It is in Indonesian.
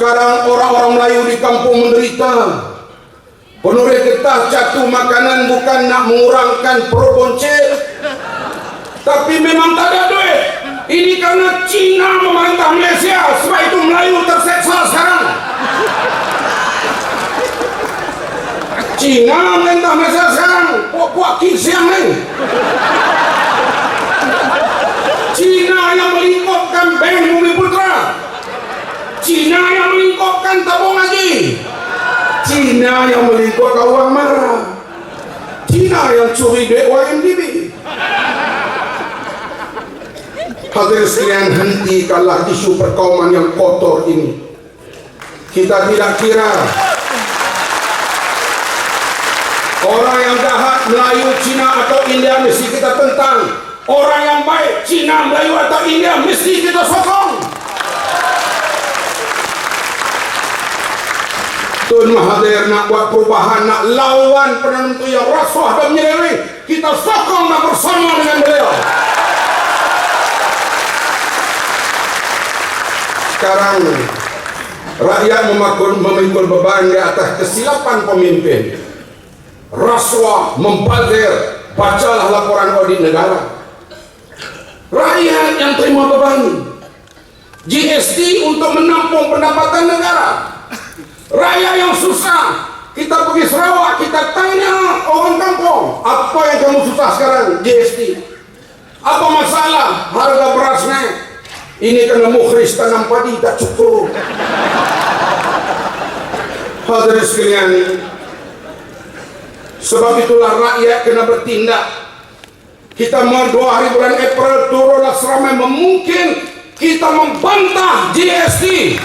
Sekarang orang-orang Melayu di kampung menderita. Penulis getah jatuh makanan bukan nak mengurangkan perut boncel. Tapi memang tak ada duit. Ini karena Cina memerintah Malaysia. Sebab itu Melayu terseksa sekarang. Cina memerintah Malaysia sekarang. Puak-puak kisiang Cina yang melingkupkan tabung haji. Cina yang melingkupkan uang marah. Cina yang curi duit YMDB. Hadirin sekalian hentikanlah isu perkauman yang kotor ini. Kita tidak kira orang yang jahat Melayu, Cina atau India mesti kita tentang. Orang yang baik Cina, Melayu atau India mesti kita sokong. Tun Mahathir nak buat perubahan, nak lawan Menteri yang rasuah dan menyeleweng. Kita sokong dan bersama dengan beliau. Sekarang rakyat memakul, memikul beban di atas kesilapan pemimpin. Rasuah, membazir, bacalah laporan audit negara. Rakyat yang terima beban. GST untuk menampung pendapatan negara. Rakyat yang susah. Kita pergi Sarawak, kita tanya orang kampung, apa yang kamu susah sekarang? GST. Apa masalah harga beras naik? Ini kena mukhris tanam padi tak cukup. Hadirin sekalian, sebab itulah rakyat kena bertindak. Kita mau dua hari bulan April turunlah seramai memungkin kita membantah GST.